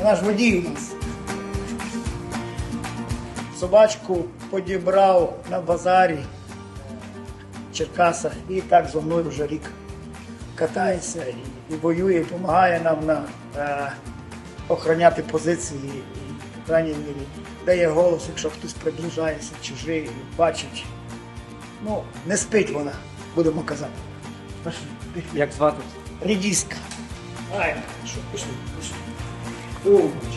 Ж водій у нас. Собачку подібрав на базарі в Черкасах і так зо мною вже рік катається і, і воює, і допомагає нам на, е, охороняти позиції і, в крайній мірі, дає голос, якщо хтось приближається, чужий, бачить. Ну, не спить вона, будемо казати. Як звати? Рідіска. Ай, що, пішли, пішли. Oh.